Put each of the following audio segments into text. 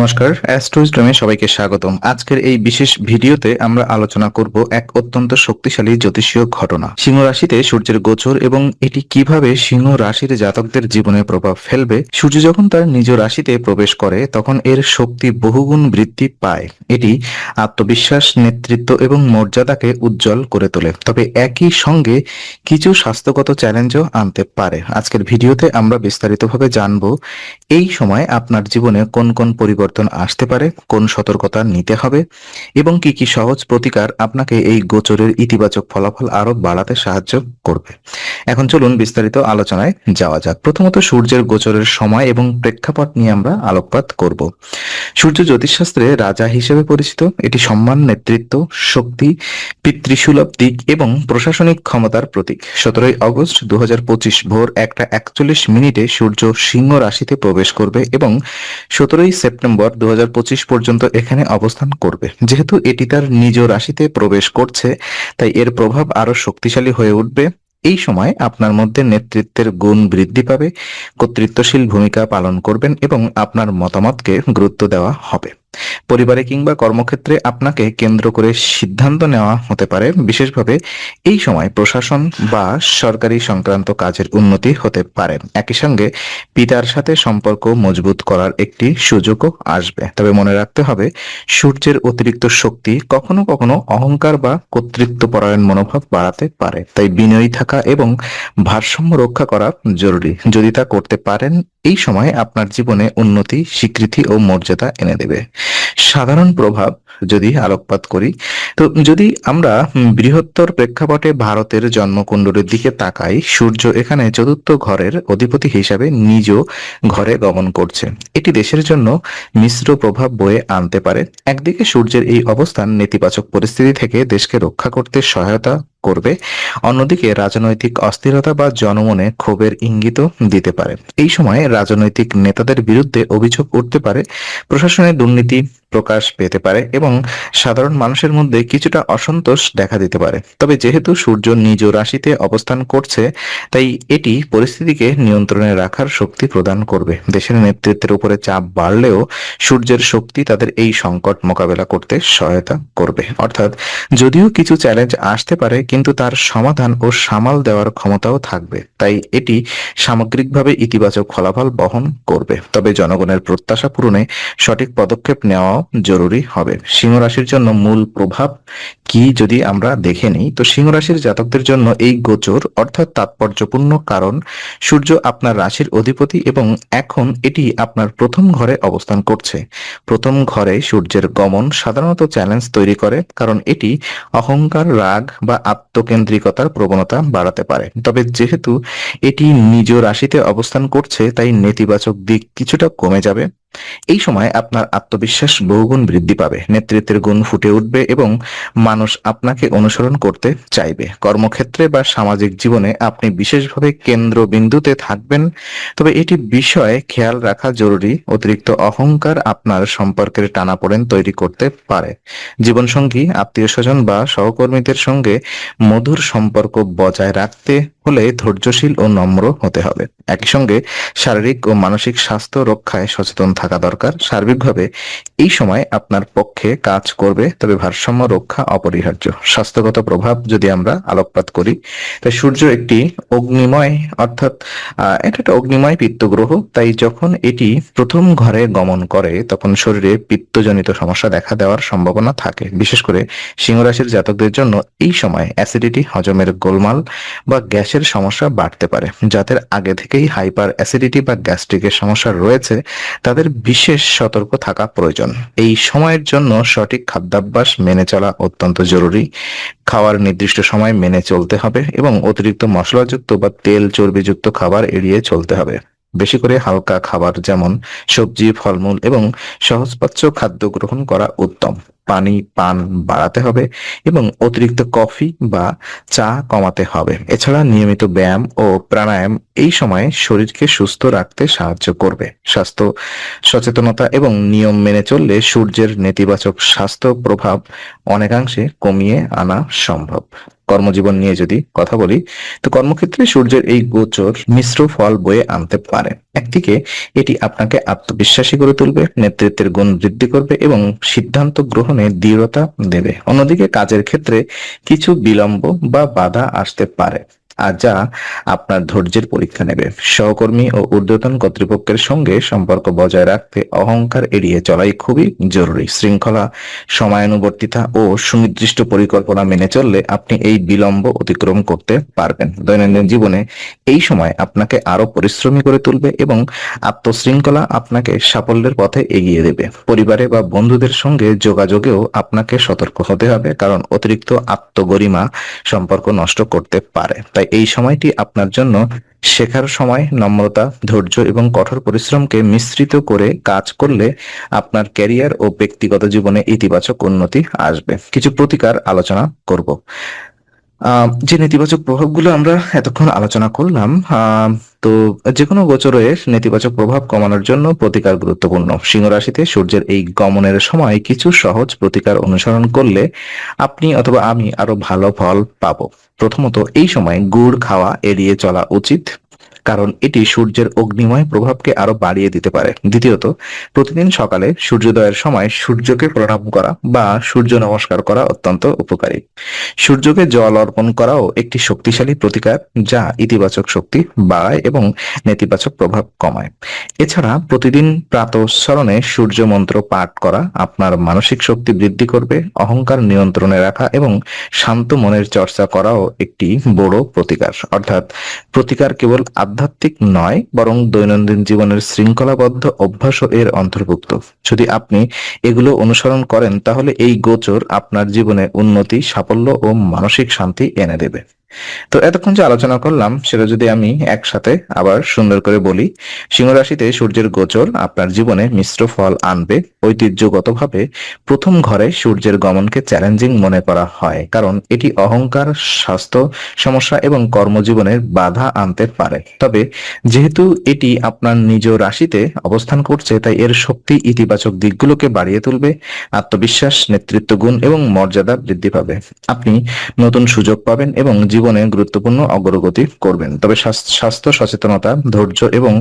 নমস্কার অ্যাস্ট্রোইস্টমে সবাইকে স্বাগতম। আজকের এই বিশেষ ভিডিওতে আমরা আলোচনা করব এক অত্যন্ত শক্তিশালী জ্যোতিষীয় ঘটনা। সিংহ রাশিতে সূর্যের গোচর এবং এটি কীভাবে সিংহ রাশির জাতকদের জীবনে প্রভাব ফেলবে, সূর্য যখন তার নিজ রাশিতে প্রবেশ করে, তখন এর শক্তি বহুগুণ বৃদ্ধি পায়। এটি আত্মবিশ্বাস, নেতৃত্ব এবং মর্যাদাকে উজ্জ্বল করে তোলে। তবে একই সঙ্গে কিছু স্বাস্থ্যগত চ্যালেঞ্জও আনতে পারে। আজকের ভিডিওতে আমরা বিস্তারিতভাবে জানব, এই সময় আপনার জীবনে কোন কোন পরিবর্তন আসতে পারে, কোন সতর্কতা নিতে হবে এবং কি কি সহজ প্রতিকার আপনাকে এই গোচরের ইতিবাচক ফলাফল আরও বাড়াতে সাহায্য করবে। এখন চলুন বিস্তারিত আলোচনায় যাওয়া যাক। প্রথমত সূর্যের গোচরের সময় এবং প্রেক্ষাপট নিয়ে আমরা আলোকপাত করব। সূর্য জ্যোতিষশাস্ত্রে রাজা হিসেবে পরিচিত। এটি সম্মান, নেতৃত্ব, শক্তি, পিতৃসুলভ দিক এবং প্রশাসনিক ক্ষমতার প্রতীক। সতেরোই অগস্ট দু হাজার পঁচিশ ভোর একটা একচল্লিশ মিনিটে সূর্য সিংহ রাশিতে প্রবেশ করবে এবং সতেরোই সেপ্টেম্বর দু হাজার পঁচিশ পর্যন্ত এখানে অবস্থান করবে। যেহেতু এটি তার নিজ রাশিতে প্রবেশ করছে, তাই এর প্রভাব আরও শক্তিশালী হয়ে উঠবে। এই সময় আপনার মধ্যে নেতৃত্বের গুণ বৃদ্ধি পাবে, কর্তৃত্বশীল ভূমিকা পালন করবেন এবং আপনার মতামতকে গুরুত্ব দেওয়া হবে। পরিবারে কিংবা কর্মক্ষেত্রে আপনাকে কেন্দ্র করে সিদ্ধান্ত নেওয়া হতে পারে। বিশেষভাবে এই সময় প্রশাসন বা সরকারি সংক্রান্ত কাজের উন্নতি হতে পারে। একই সঙ্গে পিতার সাথে সম্পর্ক মজবুত করার একটি সুযোগও আসবে। তবে মনে রাখতে হবে, সূর্যের অতিরিক্ত শক্তি কখনো কখনো অহংকার বা কর্তৃত্ব পরায়ণ মনোভাব বাড়াতে পারে। তাই বিনয়ী থাকা এবং ভারসাম্য রক্ষা করা জরুরি। যদি তা করতে পারেন, এই সময় আপনার জীবনে উন্নতি, স্বীকৃতি ও মর্যাদা এনে দেবে। সাধারণ প্রভাব যদি আলোকপাত করি, তো যদি আমরা বৃহত্তর প্রেক্ষাপটে ভারতের জন্মকুণ্ডলীর দিকে তাকাই, সূর্য এখানে চতুর্থ ঘরের অধিপতি হিসাবে নিজ ঘরে গমন করছে। এটি দেশের জন্য মিশ্র প্রভাব বয়ে আনতে পারে। একদিকে সূর্যের এই অবস্থান নেতিবাচক পরিস্থিতি থেকে দেশকে রক্ষা করতে সহায়তা করবে। অন্যদিকে রাজনৈতিক অস্থিরতা বা জনমনে ক্ষোভের ইঙ্গিতও দিতে পারে। এই সময় রাজনৈতিক নেতাদের বিরুদ্ধে অভিযোগ উঠতে পারে, প্রশাসনের দুর্নীতি প্রকাশ পেতে পারে এবং সাধারণ মানুষের মধ্যে কিছুটা অসন্তোষ দেখা দিতে পারে। তবে যেহেতু সূর্য নিজ রাশিতে অবস্থান করছে, তাই এটি পরিস্থিতিকে নিয়ন্ত্রণে রাখার শক্তি প্রদান করবে। দেশের নেতৃত্বের উপরে চাপ বাড়লেও সূর্যের শক্তি তাদের এই সংকট মোকাবেলা করতে সহায়তা করবে। অর্থাৎ যদিও কিছু চ্যালেঞ্জ আসতে পারে কিন্তু তার সমাধান ও সামাল দেওয়ার ক্ষমতাও থাকবে। তাই এটি সামগ্রিকভাবে ইতিবাচক ফলাফল বহন করবে। তবে জনগণের প্রত্যাশা পূরণে সঠিক পদক্ষেপ নেওয়াও জরুরি হবে। সিংহ রাশির জন্য মূল প্রভাব কি যদি আমরা দেখে নিই, তো সিংহ রাশির জাতকদের জন্য এই গোচর অর্থাৎ তাৎপর্যপূর্ণ কারণ, সূর্য আপনার রাশির অধিপতি এবং এখন এটি আপনার প্রথম ঘরে অবস্থান করছে। প্রথম ঘরে সূর্যের গমন সাধারণত চ্যালেঞ্জ তৈরি করে, কারণ এটি অহংকার, রাগ বা আত্মকেন্দ্রিকতার প্রবণতা বাড়াতে পারে। তবে যেহেতু এটি নিজ রাশিতে অবস্থান করছে, তাই নেতিবাচক দিক কিছুটা কমে যাবে। এই সময় আপনার আত্মবিশ্বাস বহুগুণ বৃদ্ধি পাবে, নেতৃত্বের গুণ ফুটে উঠবে এবং মানুষ আপনাকে অনুসরণ করতে চাইবে। কর্মক্ষেত্রে বা সামাজিক জীবনে আপনি বিশেষভাবে কেন্দ্রবিন্দুতে থাকবেন, তবে এটি বিষয়ে খেয়াল রাখা জরুরি। অতিরিক্ত অহংকার আপনার সম্পর্কের টানাপোড়েন তৈরি করতে পারে। জীবনসঙ্গী আত্মীয় স্বজন বা সহকর্মীদের সঙ্গে মধুর সম্পর্ক বজায় রাখতে হলে ধৈর্যশীল ও নম্র হতে হবে। একই সঙ্গে শারীরিক ও মানসিক স্বাস্থ্য রক্ষায় সচেতন থাকা দরকার। সার্বিকভাবে এই সময় আপনার পক্ষে কাজ করবে, তবে ভারসাম্য রক্ষা অপরিহার্য। স্বাস্থ্যগত প্রভাব যদি আমরা আলোকপাত করি, তাই সূর্য একটি অগ্নিময়, অর্থাৎ এটা একটা অগ্নিময় পিত্ত গ্রহ তাই যখন এটি প্রথম ঘরে গমন করে, তখন শরীরে পিত্তজনিত সমস্যা দেখা দেওয়ার সম্ভাবনা থাকে। বিশেষ করে সিংহ রাশির জাতকদের জন্য এই সময় অ্যাসিডিটি হজমের গোলমাল বা গ্যাসের সমস্যা বাড়তে পারে। যাদের আগে থেকেই হাইপার অ্যাসিডিটি বা গ্যাস্ট্রিকের সমস্যা রয়েছে, তাদের বিশেষ সতর্ক থাকা প্রয়োজন। এই সময়ের জন্য সঠিক খাদ্যাভ্যাস মেনে চলা অত্যন্ত জরুরি। খাওয়ার নির্দিষ্ট সময় মেনে চলতে হবে এবং অতিরিক্ত মশলাযুক্ত বা তেল চর্বিযুক্ত খাবার এড়িয়ে চলতে হবে। বেশি করে হালকা খাবার যেমন সবজি, ফলমূল এবং সহজপাচ্য খাদ্য গ্রহণ করা উত্তম। পানি পান বাড়াতে হবে এবং অতিরিক্ত কফি বা চা কমাতে হবে। এছাড়া নিয়মিত ব্যায়াম ও প্রাণায়াম এই সময়ে শরীরকে সুস্থ রাখতে সাহায্য করবে। স্বাস্থ্য সচেতনতা এবং নিয়ম মেনে চললে সূর্যের নেতিবাচক স্বাস্থ্য প্রভাব অনেকাংশে কমিয়ে আনা সম্ভব। কর্মজীবন নিয়ে যদি কথা বলি, তো কর্মক্ষেত্রে সূর্যের এই গোচর মিশ্র ফল বয়ে আনতে পারে। একদিকে এটি আপনাকে আত্মবিশ্বাসী করে তুলবে, নেতৃত্বের গুণ বৃদ্ধি করবে এবং সিদ্ধান্ত গ্রহণে দৃঢ়তা দেবে। অন্যদিকে কাজের ক্ষেত্রে কিছু বিলম্ব বা বাধা আসতে পারে। আর যা আপনার ধৈর্যের পরীক্ষা নেবে। সহকর্মী ও ঊর্ধ্বতন কর্তৃপক্ষের সঙ্গে সম্পর্ক বজায় রাখতে অহংকার এড়িয়ে চলাই খুবই জরুরি। শৃঙ্খলা, সময়ানুবর্তিতা ও সুনির্দিষ্ট পরিকল্পনা মেনে চললে আপনি এই বিলম্ব অতিক্রম করতে পারবেন। দৈনন্দিন জীবনে এই সময় আপনাকে আরও পরিশ্রমী করে তুলবে এবং আত্মশৃঙ্খলা আপনাকে সাফল্যের পথে এগিয়ে দেবে। পরিবারে বা বন্ধুদের সঙ্গে যোগাযোগেও আপনাকে সতর্ক হতে হবে কারণ অতিরিক্ত আত্মগরিমা সম্পর্ক নষ্ট করতে পারে। তাই এই সময়টি আপনার জন্য শেখার সময়, নম্রতা, ধৈর্য এবং কঠোর পরিশ্রমকে মিশ্রিত করে কাজ করলে আপনার ক্যারিয়ার ও ব্যক্তিগত জীবনে ইতিবাচক উন্নতি আসবে। কিছু প্রতিকার আলোচনা করব। যে নেতিবাচক প্রভাবগুলো আমরা এতক্ষণ আলোচনা করলাম তো যে কোনো গোচরের নেতিবাচক প্রভাব কমানোর জন্য প্রতিকার গুরুত্বপূর্ণ। সিংহ রাশিতে সূর্যের এই গমনের সময় কিছু সহজ প্রতিকার অনুসরণ করলে আপনি অথবা আমি আরও ভালো ফল পাব। প্রথমত, এই সময় গুড় খাওয়া এড়িয়ে চলা উচিত। কারণ এটি সূর্যের অগ্নিময় প্রভাবকে আরও বাড়িয়ে দিতে পারে। দ্বিতীয়ত, প্রতিদিন সকালে সূর্যোদয়ের সময় সূর্যকে প্রণাম করা বা সূর্য নমস্কার করা অত্যন্ত উপকারী। সূর্যকে জল অর্পণ করাও একটি শক্তিশালী প্রতিকার যা ইতিবাচক শক্তি বাড়ায় এবং নেতিবাচক প্রভাব কমায়। এছাড়া প্রতিদিন প্রাতঃস্মরণে সূর্য মন্ত্র পাঠ করা আপনার মানসিক শক্তি বৃদ্ধি করবে, অহংকার নিয়ন্ত্রণে রাখা এবং শান্ত মনের চর্চা করাও একটি বড় প্রতিকার। অর্থাৎ প্রতিকার কেবল আধ্যাত্মিক নয়, বরং দৈনন্দিন জীবনের শৃঙ্খলাবদ্ধ অভ্যাসও এর অন্তর্ভুক্ত। যদি আপনি এগুলো অনুসরণ করেন, তাহলে এই গোচর আপনার জীবনে উন্নতি, সাফল্য ও মানসিক শান্তি এনে দেবে। তো এতক্ষণ যে আলোচনা করলাম, সেটা যদি আমি একসাথে আবার সুন্দর করে বলি সিংহ রাশিতে সূর্যের গোচর আপনার জীবনে মিশ্র ফল আনবে। ঐতিহ্যগতভাবে প্রথম ঘরে সূর্যের গমনকে চ্যালেঞ্জিং মনে করা হয়, কারণ এটি অহংকার, স্বাস্থ্য সমস্যা এবং কর্মজীবনের বাধা আনতে পারে। তবে যেহেতু এটি আপনার নিজ রাশিতে অবস্থান করছে, তাই এর শক্তি ইতিবাচক দিকগুলোকে বাড়িয়ে তুলবে, আত্মবিশ্বাস নেতৃত্ব গুণ এবং মর্যাদা বৃদ্ধি পাবে। আপনি নতুন সুযোগ পাবেন এবং জীবনে গুরুত্বপূর্ণ অগ্রগতি করবেন। তবে স্বাস্থ্য সচেতনতা, ধৈর্য এবং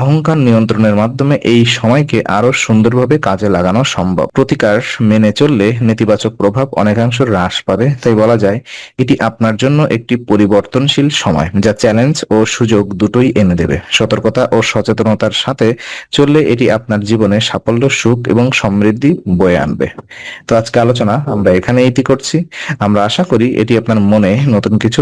অহংকার নিয়ন্ত্রণের মাধ্যমে এই সময়কে আরও সুন্দরভাবে কাজে লাগানো সম্ভব। প্রতিকার মেনে চললে নেতিবাচক প্রভাব অনেকাংশ হ্রাস পাবে। তাই বলা যায়, এটি আপনার জন্য একটি পরিবর্তনশীল সময়, যা চ্যালেঞ্জ ও সুযোগ দুটোই এনে দেবে। সতর্কতা ও সচেতনতার সাথে চললে এটি আপনার জীবনে সাফল্য, সুখ এবং সমৃদ্ধি বয়ে আনবে। তো আজকে আলোচনা, আমরা এখানে এটি করছি। আমরা আশা করি এটি আপনার মনে নতুন কিছু